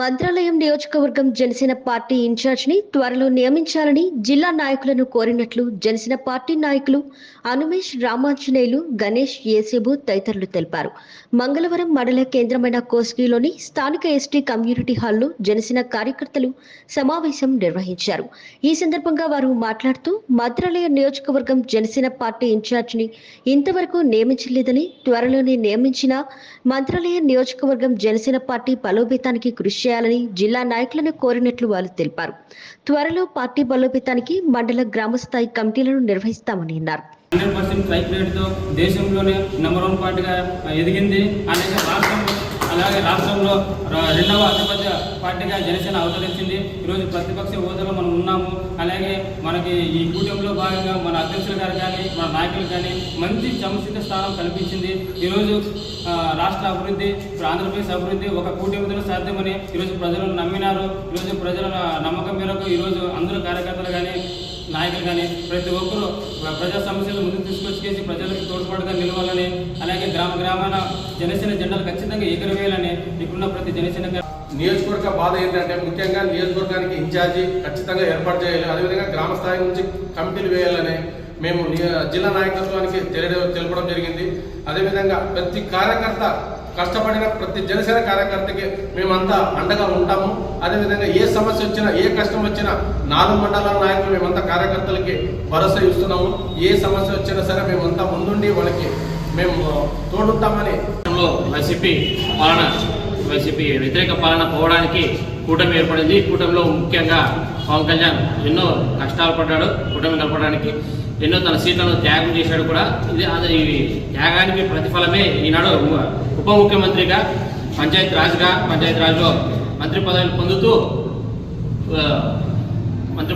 మంత్రాలయం నియోజకవర్గం జనసేన పార్టీ ఇన్ఛార్జ్ని త్వరలో నియమించాలని జిల్లా నాయకులను కోరినట్లు జనసేన పార్టీ నాయకులు అనుమేష్ రామాంజనేయులు గణేష్ ఏసేబు తదితరులు తెలిపారు. మంగళవారం మండల కేంద్రమైన కోస్గిలోని స్థానిక ఎస్టీ కమ్యూనిటీ హాల్లో జనసేన కార్యకర్తలు సమావేశం నిర్వహించారు. ఈ సందర్భంగా వారు మాట్లాడుతూ మంత్రాలయ నియోజకవర్గం జనసేన పార్టీ ఇన్ఛార్జ్ని ఇంతవరకు నియమించలేదని త్వరలోనే నియమించిన మంత్రాలయ నియోజకవర్గం జనసేన పార్టీ బలోపేతానికి కృషి చేయాలని జిల్లా నాయకులను కోరినట్లు వారు తెలిపారు. త్వరలో పార్టీ బలోపేతానికి మండల గ్రామ స్థాయి కమిటీలను నిర్వహిస్తామని అన్నారు. హండ్రెడ్ పర్సెంట్ స్ట్రైక్ రేట్తో దేశంలోనే నెంబర్ వన్ పార్టీగా ఎదిగింది. అలాగే రాష్ట్రంలో అలాగే రాష్ట్రంలో రెండవ అతిపెద్ద పార్టీగా జనసేన అవతరించింది. ఈరోజు ప్రతిపక్ష హోదాలో మనం ఉన్నాము. అలాగే మనకి ఈ కూటమిలో భాగంగా మన అధ్యక్షులు గారు కానీ మన నాయకులు కానీ మంచి సముచిత స్థానం కల్పించింది. ఈరోజు రాష్ట్ర అభివృద్ధి ఆంధ్రప్రదేశ్ అభివృద్ధి ఒక కూటమితో సాధ్యమని ఈరోజు ప్రజలను నమ్మినారు. ఈరోజు ప్రజల నమ్మకం మేరకు ఈరోజు అందరూ కార్యకర్తలు కానీ నాయకులు కానీ ప్రతి ఒక్కరూ ప్రజా సమస్యలు ముందుకు తీసుకొచ్చేసి ప్రజలకు తోడ్పాటుగా నిలవాలని అలాగే గ్రామ గ్రామాన జనసేన జెండాలు ఖచ్చితంగా ఎగురవేయాలని ఇక్కడున్న ప్రతి జనసేన నియోజకవర్గ బాధ ఏంటంటే ముఖ్యంగా నియోజకవర్గానికి ఇన్ఛార్జి ఖచ్చితంగా ఏర్పాటు చేయాలి. అదేవిధంగా గ్రామ స్థాయి నుంచి కమిటీలు వేయాలని మేము జిల్లా నాయకత్వానికి తెలియ తెలపడం జరిగింది. అదేవిధంగా ప్రతి కార్యకర్త కష్టపడిన ప్రతి జనసేన కార్యకర్తకి మేమంతా అండగా ఉంటాము. అదేవిధంగా ఏ సమస్య వచ్చినా ఏ కష్టం వచ్చినా నాలుగు మండలాల నాయకులు మేమంతా కార్యకర్తలకి భరోసా ఇస్తున్నాము. ఏ సమస్య వచ్చినా సరే మేమంతా ముందుండి వాళ్ళకి మేము తోడుంటామని వైసీపీ పాలన వైసీపీ వ్యతిరేక పాలన పోవడానికి కూటమి ఏర్పడింది. ఈ కూటమిలో ముఖ్యంగా పవన్ కళ్యాణ్ ఎన్నో కష్టాలు పడ్డాడు. కూటమి కలపడానికి ఎన్నో తన సీట్లను త్యాగం చేశాడు కూడా. ఇది అది ఈ త్యాగానికి ప్రతిఫలమే ఈనాడు ఉప ముఖ్యమంత్రిగా పంచాయత్ రాజ్గా పంచాయత్ రాజ్లో మంత్రి పదవిని పొందుతూ